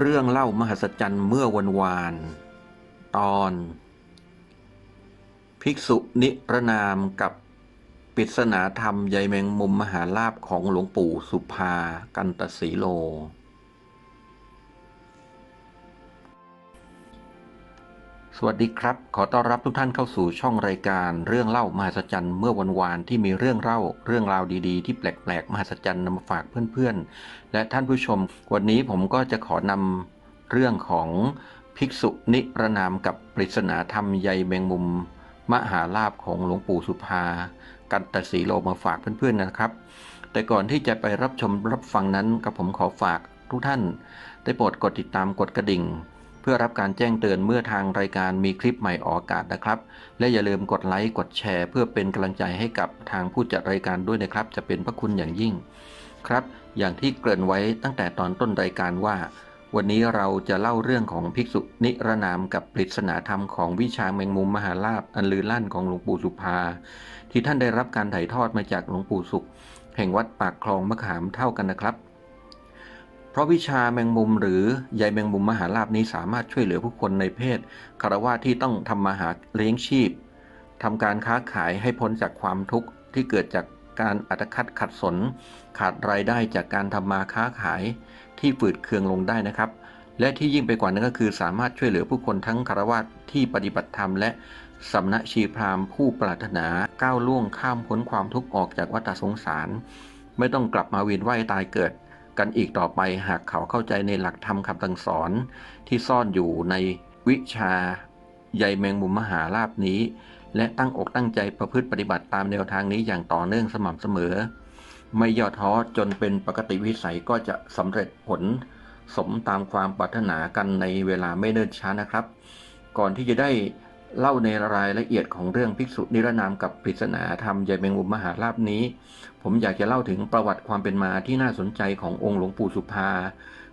เรื่องเล่ามหัศจรรย์เมื่อวันวาน ตอน ภิกษุนิรนามกับปริศนาธรรมใยแมงมุมมหาลาบของหลวงปู่สุภากันตสีโล สวัสดีครับ ขอต้อนรับทุกท่านเข้าสู่ช่องรายการเรื่องเล่ามหัศจรรย์เมื่อวันวานที่มีเรื่องเล่าเรื่องราวดีๆ ที่แปลกๆมหัศจรรย์นำมาฝากเพื่อนๆ และท่านผู้ชม วันนี้ผมก็จะขอนำเรื่องของภิกษุนิรนามกับปริศนาธรรมใยแมงมุม มหาลาภของหลวงปู่สุภา กันตสีโลมาฝากเพื่อนๆนะครับ แต่ก่อนที่จะไปรับชมรับฟังนั้นกับผมขอฝากทุกท่าน ได้โปรดกดติดตามกดกระดิ่ง พื่อรับการแจ้งเตือนเมื่อทางรายการมีคลิปใหม่ออกอากาศนะครับ และอย่าลืมกดไลค์กดแชร์ เพื่อเป็นกำลังใจให้กับทางผู้จัดรายการด้วยนะครับ จะเป็นพระคุณอย่างยิ่ง ครับ อย่างที่เกริ่นไว้ตั้งแต่ตอนต้นรายการว่า วันนี้เราจะเล่าเรื่องของภิกษุนิรนามกับปริศนาธรรมของวิชาแมงมุมมหาลาภอันลือลั่นของหลวงปู่สุภา ที่ท่านได้รับการถ่ายทอดมาจากหลวงปู่สุข แห่งวัดปากคลองมะขามเท่ากันนะครับ ราะวิชาแมงมุมหรือใยแมงมุมมหาลาภนี้สามารถช่วยเหลือผู้คนในเพศคารวะที่ต้องทำมาหาเลี้ยงชีพทำการค้าขายให้พ้นจากความทุกข์ที่เกิดจากการอัตคัดขัดสน ขาดรายได้จากการทำมาค้าขายที่ฝืดเคืองลงได้นะครับ และที่ยิ่งไปกว่านั้นก็คือสามารถช่วยเหลือผู้คนทั้งคารวะที่ปฏิบัติธรรมและสำนักชีพราหมณ์ผู้ปรารถนาก้าวล่วงข้ามพ้นความทุกข์ออกจากวัฏสงสาร ไม่ต้องกลับมาเวียนว่ายตายเกิด กันอีกต่อไปหากเขาเข้าใจในหลักธรรมคำสั่งสอน ที่ซ่อนอยู่ในวิชาใยแมงมุมมหาลาภนี้ และตั้งอกตั้งใจประพฤติปฏิบัติตามแนวทางนี้อย่างต่อเนื่องสม่ำเสมอ ไม่ย่อท้อจนเป็นปกติวิสัยก็จะสำเร็จผล สมตามความปรารถนากันในเวลาไม่เนิ่นช้านะครับ ก่อนที่จะได้ เล่าในรายละเอียดของเรื่องภิกษุนิรนามกับปริศนาธรรมใยแมงมุมมหาลาภนี้ ผมอยากจะเล่าถึงประวัติความเป็นมาที่น่าสนใจขององค์หลวงปู่สุภา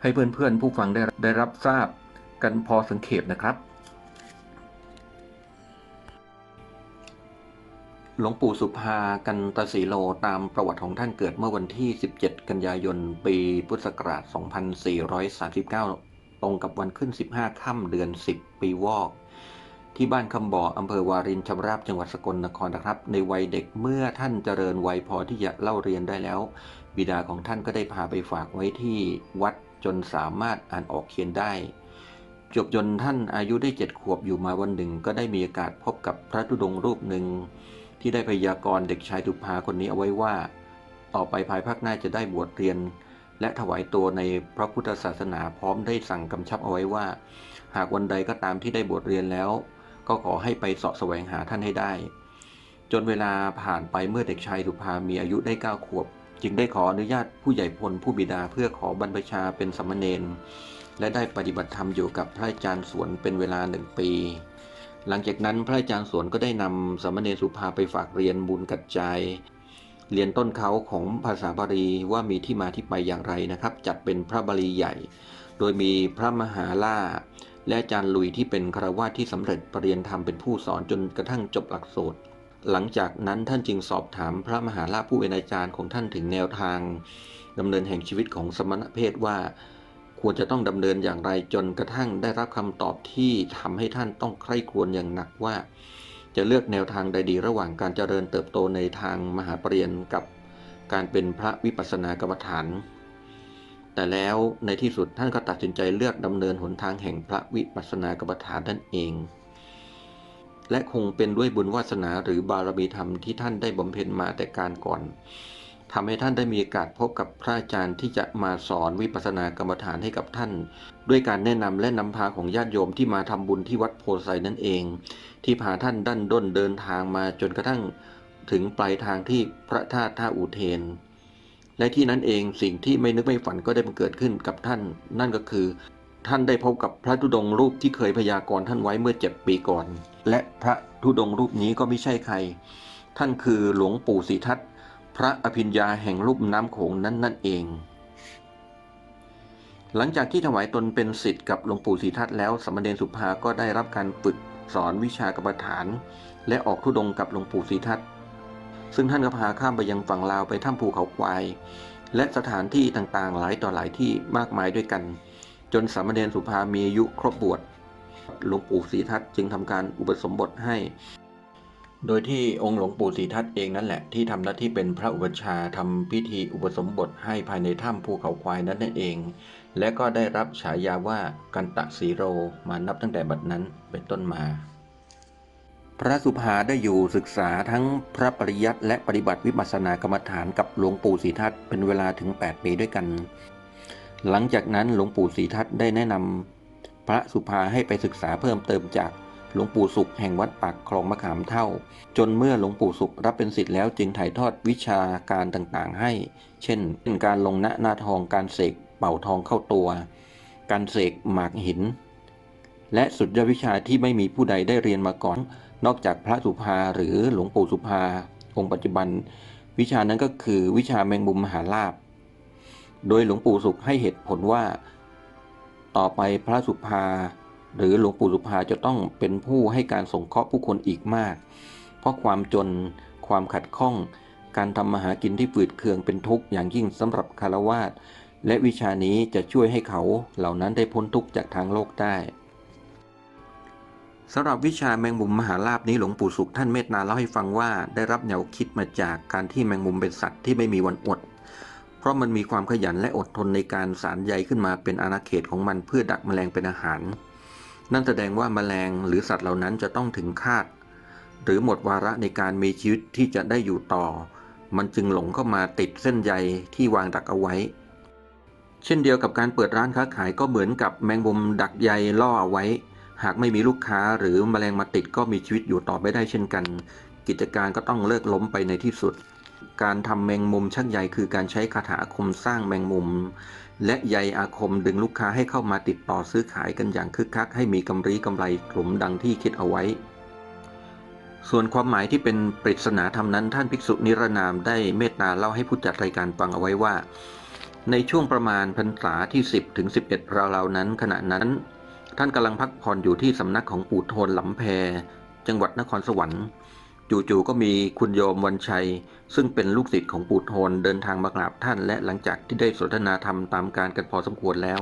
ให้เพื่อนๆผู้ฟังได้ได้รับทราบกันพอสังเขปนะครับ หลวงปู่สุภากันตสีโลตามประวัติของท่านเกิดเมื่อวันที่ 17 กันยายน ปีพุทธศักราช 2439 ตรงกับวันขึ้น 15 ค่ำเดือน 10 ปีวอก ที่บ้านคำบ่ออำเภอวารินชำราบจังหวัดสกลนครนะครับ ในวัยเด็กเมื่อท่านเจริญวัยพอที่จะเล่าเรียนได้แล้ว บิดาของท่านก็ได้พาไปฝากไว้ที่วัดจนสามารถอ่านออกเขียนได้ จบจนท่านอายุได้เจ็ดขวบอยู่มาวันหนึ่ง ก็ได้มีโอกาสพบกับพระธุดงค์รูปหนึ่ง ที่ได้พยากรณ์เด็กชายตุภาคนนี้เอาไว้ว่า ต่อไปภายภาคหน้าจะได้บวชเรียน และถวายตัวในพระพุทธศาสนาพร้อมได้สั่งกำชับเอาไว้ว่า หากวันใดก็ตามที่ได้บวชเรียนแล้ว ก็ขอให้ไปเสาะแสวงหาท่านให้ได้ จนเวลาผ่านไปเมื่อเด็กชายสุภามีอายุได้เก้าขวบ จึงได้ขออนุญาตผู้ใหญ่พลผู้บิดาเพื่อขอบรรพชาเป็นสามเณรและได้ปฏิบัติธรรมอยู่กับพระอาจารย์สวนเป็นเวลาหนึ่งปี หลังจากนั้นพระอาจารย์สวนก็ได้นำสามเณรสุภาไปฝากเรียนบุญกัจจายเรียนต้นเขาของภาษาบาลีว่ามีที่มาที่ไปอย่างไรนะครับ จัดเป็นพระบาลีใหญ่ โดยมีพระมหาล่า และอาจารย์ลุยที่เป็นคารวาสที่สำเร็จปรริญญาธรรมเป็นผู้สอนจนกระทั่งจบหลักสูตร หลังจากนั้นท่านจึงสอบถามพระมหาล่าผู้เป็นอาจารย์ของท่านถึงแนวทางดำเนินแห่งชีวิตของสมณเพศว่า ควรจะต้องดำเนินอย่างไรจนกระทั่งได้รับคำตอบที่ทำให้ท่านต้องใคร่ครวญอย่างหนักว่า จะเลือกแนวทางใดดีระหว่างการเจริญเติบโตในทางมหาปรริญญากับการเป็นพระวิปัสสนากรรมฐาน แต่แล้วในที่สุดท่านก็ตัดสินใจเลือกดำเนินหนทางแห่งพระวิปัสสนากรรมฐานนั่นเอง และคงเป็นด้วยบุญวาสนาหรือบารมีธรรมที่ท่านได้บำเพ็ญมาแต่การก่อนทำให้ท่านได้มีโอกาสพบกับพระอาจารย์ที่จะมาสอนวิปัสสนากรรมฐานให้กับท่าน ด้วยการแนะนำและนำพาของญาติโยมที่มาทำบุญที่วัดโพไซนั่นเอง ที่พาท่านดันด้นเดินทางมาจนกระทั่งถึงปลายทางที่พระธาตุท่าอุเทน และที่นั้นเองสิ่งที่ไม่นึกไม่ฝันก็ได้บังเกิดขึ้นกับท่าน นั่นก็คือ ท่านได้พบกับพระธุดงค์รูปที่เคยพยากรณ์ท่านไว้เมื่อเจ็ดปีก่อน และพระธุดงค์รูปนี้ก็ไม่ใช่ใคร ท่านคือหลวงปู่ศรีทัตพระอภิญญาแห่งรูปน้ำโขงนั้นนั่นเอง หลังจากที่ถวายตนเป็นศิษย์กับหลวงปู่ศรีทัตแล้วสมเณรสุภาก็ได้รับการฝึกสอนวิชากรรมฐาน และออกทุดงค์กับหลวงปู่ศรีทัต ซึ่งท่านก็พาข้ามไปยังฝั่งลาวไปถ้ำภูเขาควาย และสถานที่ต่างๆ หลายต่อหลายที่มากมายด้วยกัน จนสามเณรสุภามีอายุครบบวชหลวงปู่ศรีทัตจึงทำการอุปสมบทให้ โดยที่องค์หลวงปู่ศรีทัตเองนั่นแหละที่ทำหน้าที่เป็นพระอุปชาย์ทำพิธีอุปสมบทให้ภายในถ้ำภูเขาควายนั้นนั่นเอง และก็ได้รับฉายาว่ากันตะสีโรมานับตั้งแต่บัดนั้นเป็นต้นมา พระสุภาได้อยู่ศึกษาทั้งพระปริยัติและปฏิบัติวิปัสสนากรรมฐานกับหลวงปู่ศรีทัตเป็นเวลาถึง 8 ปีด้วยกัน หลังจากนั้นหลวงปู่ศรีทัตได้แนะนำพระสุภาให้ไปศึกษาเพิ่มเติมจากหลวงปู่สุขแห่งวัดปากคลองมะขามเท่า จนเมื่อหลวงปู่สุขรับเป็นศิษย์แล้วจึงถ่ายทอดวิชาการต่างๆให้ เช่นเป็นการลงณหน้าทองการเสกเป่าทองเข้าตัว การเสกหมากหิน และสุดยอดวิชาที่ไม่มีผู้ใดได้เรียนมาก่อน นอกจากพระสุภาหรือหลวงปู่สุภา องค์ปัจจุบัน วิชานั้นก็คือวิชาแมงมุมมหาลาภโดยหลวงปู่สุขให้เหตุผลว่า ต่อไปพระสุภา หรือหลวงปู่สุภาจะต้องเป็นผู้ให้การสงเคราะห์ผู้คนอีกมาก เพราะความจนความขัดข้อง การทำมาหากินที่ฝืดเคืองเป็นทุกข์อย่างยิ่งสำหรับคารวาสและวิชานี้จะช่วยให้เขาเหล่านั้นได้พ้นทุกข์จากทางโลกได้ สำหรับวิชาแมงมุมมหาลาบนี้หลวงปู่สุขท่านเมตนาเล่าให้ฟังว่าได้รับแนวคิดมาจากการที่แมงมุมเป็นสัตว์ที่ไม่มีวันอด เพราะมันมีความขยันและอดทนในการสารใยขึ้นมาเป็นอาณาเขตของมันเพื่อดักแมลงเป็นอาหาร นั่นแสดงว่าแมลงหรือสัตว์เหล่านั้นจะต้องถึงคาด หรือหมดวาระในการมีชีวิตที่จะได้อยู่ต่อ มันจึงหลงเข้ามาติดเส้นใยที่วางดักเอาไว้ เช่นเดียวกับการเปิดร้านค้าขายก็เหมือนกับแมงมุมดักใยล่อเอาไว้ หากไม่มีลูกค้าหรือแมลงมาติดก็มีชีวิตอยู่ต่อไม่ได้เช่นกัน กิจการก็ต้องเลิกล้มไปในที่สุด การทำแมงมุมชักใยคือการใช้คาถาอาคมสร้างแมงมุม และใยอาคมดึงลูกค้าให้เข้ามาติดต่อซื้อขายกันอย่างคึกคัก ให้มีกำไรกำไรกลุ่มดังที่คิดเอาไว้ ส่วนความหมายที่เป็นปริศนาธรรมนั้น ท่านภิกษุนิรนามได้เมตตาเล่าให้ผู้จัดรายการฟังเอาไว้ว่า ในช่วงประมาณพรรษาที่ 10ถึง11ราวๆนั้น ขณะนั้น ท่านกำลังพักผ่อนอยู่ที่สำนักของปู่โทนหลำแพจังหวัดนครสวรรค์จู่ๆก็มีคุณโยมวันชัย ซึ่งเป็นลูกศิษย์ของปู่โทนเดินทางมากราบท่าน และหลังจากที่ได้สนทนาธรรมตามการกันพอสมควรแล้ว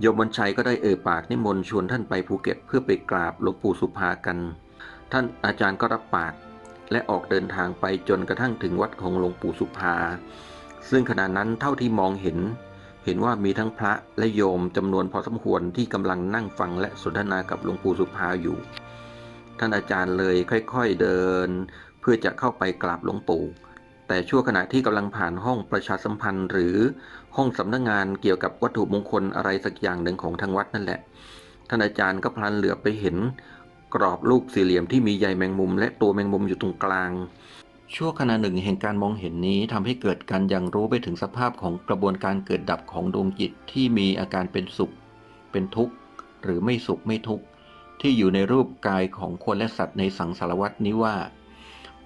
โยมวันชัยก็ได้เอ่ยปากนิมนต์ชวนท่านไปภูเก็ตเพื่อไปกราบหลวงปู่สุภากัน ท่านอาจารย์ก็รับปาก และออกเดินทางไปจนกระทั่งถึงวัดของหลวงปู่สุภา ซึ่งขณะนั้นเท่าที่มองเห็น เห็นว่ามีทั้งพระและโยมจำนวนพอสมควรที่กำลังนั่งฟังและสนทนากับหลวงปู่สุภาอยู่ ท่านอาจารย์เลยค่อยๆเดิน เพื่อจะเข้าไปกราบหลวงปู่ แต่ชั่วขณะที่กำลังผ่านห้องประชาสัมพันธ์ หรือห้องสำนักงงานเกี่ยวกับวัตถุมงคลอะไรสักอย่างหนึ่งของทางวัดนั่นแหละ ท่านอาจารย์ก็พลันเหลือบไปเห็น กรอบรูปสี่เหลี่ยมที่มีใยแมงมุม และตัวแมงมุมอยู่ตรงกลาง ชั่วขณะหนึ่งแห่งการมองเห็นนี้ทำให้เกิดการยังรู้ไปถึงสภาพของกระบวนการเกิดดับของดวงจิตที่มีอาการเป็นสุข เป็นทุกข์ หรือไม่สุขไม่ทุกข์ ที่อยู่ในรูปกายของคนและสัตว์ในสังสารวัตนี้ว่า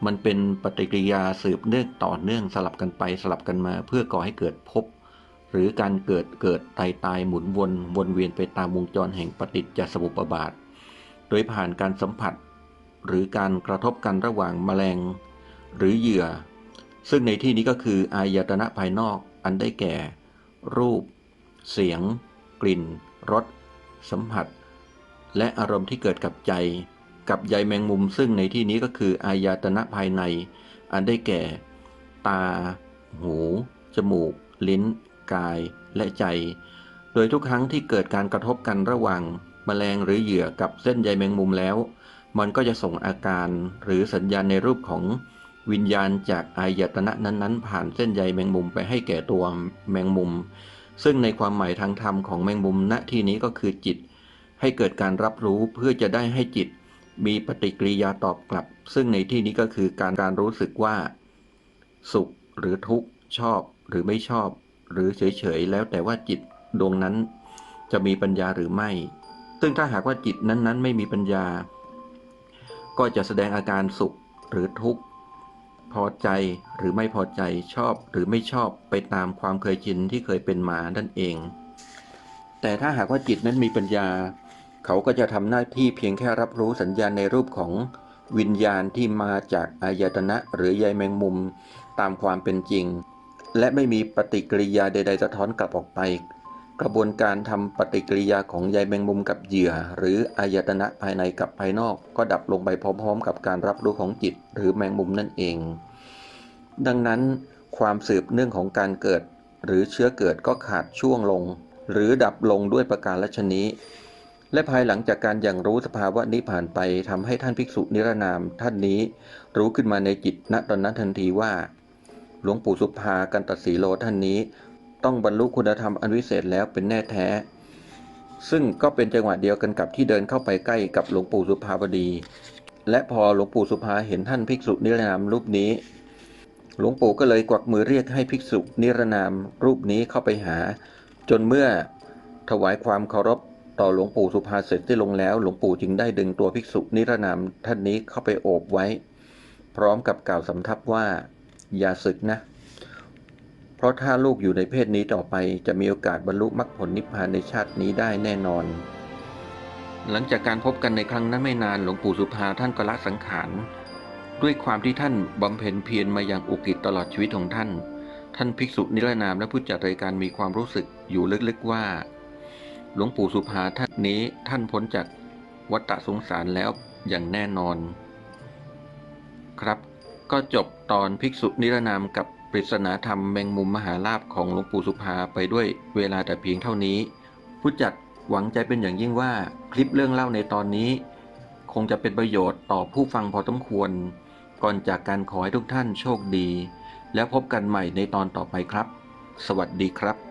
มันเป็นปฏิกิริยาสืบเนื่องต่อเนื่องสลับกันไปสลับกันมา เพื่อก่อให้เกิดภพหรือการเกิดเกิดตายตายหมุนวนวนเวียนไปตามวงจรแห่งปฏิจจสมุปบาท โดยผ่านการสัมผัส หรือการกระทบกันระหว่างแมลง หรือเหยื่อ ซึ่งในที่นี้ก็คืออายตนะภายนอกอันได้แก่ รูป เสียง กลิ่นรสสัมผัส และอารมณ์ที่เกิดกับใจ กับใยแมงมุม ซึ่งในที่นี้ก็คืออายตนะภายใน อันได้แก่ ตา หู จมูก ลิ้น กาย และใจ โดยทุกครั้งที่เกิดการกระทบกันระหว่างแมลงหรือเหยื่อกับเส้นใยแมงมุมแล้ว มันก็จะส่งอาการหรือสัญญาณในรูปของ วิญญาณจากอายตนะนั้นๆ ผ่านเส้นใยแมงมุมไปให้แก่ตัวแมงมุม ซึ่งในความหมายทางธรรมของแมงมุมณที่นี้ก็คือจิต ให้เกิดการรับรู้เพื่อจะได้ให้จิต มีปฏิกิริยาตอบกลับ ซึ่งในที่นี้ก็คือการการรู้สึกว่า สุขหรือทุกข์ชอบหรือไม่ชอบ หรือเฉยๆแล้วแต่ว่าจิตดวงนั้น จะมีปัญญาหรือไม่ ซึ่งถ้าหากว่าจิตนั้นๆ ไม่มีปัญญา ก็จะแสดงอาการสุขหรือทุกข์ พอใจหรือไม่พอใจชอบหรือไม่ชอบไปตามความเคยชินที่เคยเป็นมานั่นเอง แต่ถ้าหากว่าจิตนั้นมีปัญญา เขาก็จะทำหน้าที่เพียงแค่รับรู้สัญญาณในรูปของวิญญาณที่มาจากอายตนะหรือใยแมงมุมตามความเป็นจริง และไม่มีปฏิกิริยาใดๆสะท้อนกลับออกไป กระบวนการทำปฏิกิริยาของใยแมงมุมกับเหยื่อ หรืออายตนะภายในกับภายนอก ก็ดับลงไปพร้อมๆ กับการรับรู้ของจิต หรือแมงมุมนั่นเอง ดังนั้นความสืบเนื่องของการเกิด หรือเชื้อเกิดก็ขาดช่วงลง หรือดับลงด้วยประการลชนี้ และภายหลังจากการอย่างรู้สภาวะนี้ผ่านไปทำให้ท่านภิกษุนิรนามท่านนี้รู้ขึ้นมาในจิตณตอนนั้นทันทีว่า หลวงปู่สุภากันตสีโลท่านนี้ ต้องบรรลุคุณธรรมอันวิเศษแล้วเป็นแน่แท้ ซึ่งก็เป็นจังหวะเดียวกันกับที่เดินเข้าไปใกล้กับหลวงปู่สุภาพดี และพอหลวงปู่สุภาเห็นท่านภิกษุนิรนามรูปนี้ หลวงปู่ก็เลยกวักมือเรียกให้ภิกษุนิรนามรูปนี้เข้าไปหา จนเมื่อถวายความเคารพต่อหลวงปู่สุภาเสร็จที่ลงแล้ว หลวงปู่จึงได้ดึงตัวภิกษุนิรนามท่านนี้เข้าไปโอบไว้ พร้อมกับกล่าวสำทับว่า อย่าศึกนะ เพราะถ้าลูกอยู่ในเพศนี้ต่อไปจะมีโอกาสบรรลุมรรคผลนิพพานในชาตินี้ได้แน่นอน หลังจากการพบกันในครั้งนั้นไม่นานหลวงปู่สุภาท่านก็ละสังขาร ด้วยความที่ท่านบำเพ็ญเพียรมาอย่างอุกฤษตลอดชีวิตของท่าน ท่านภิกษุนิรนามและผู้จัดรายการมีความรู้สึกอยู่ลึกๆว่า หลวงปู่สุภาท่านนี้ท่านพ้นจากวัฏสงสารแล้วอย่างแน่นอน ครับ ก็จบตอนภิกษุนิรนามกับ ปริศนาธรรมแมงมุมมหาลาภของหลวงปู่สุภาไปด้วยเวลาแต่เพียงเท่านี้ ผู้จัดหวังใจเป็นอย่างยิ่งว่าคลิปเรื่องเล่าในตอนนี้ คงจะเป็นประโยชน์ต่อผู้ฟังพอสมควร ก่อนจากการขอให้ทุกท่านโชคดี แล้วพบกันใหม่ในตอนต่อไปครับ สวัสดีครับ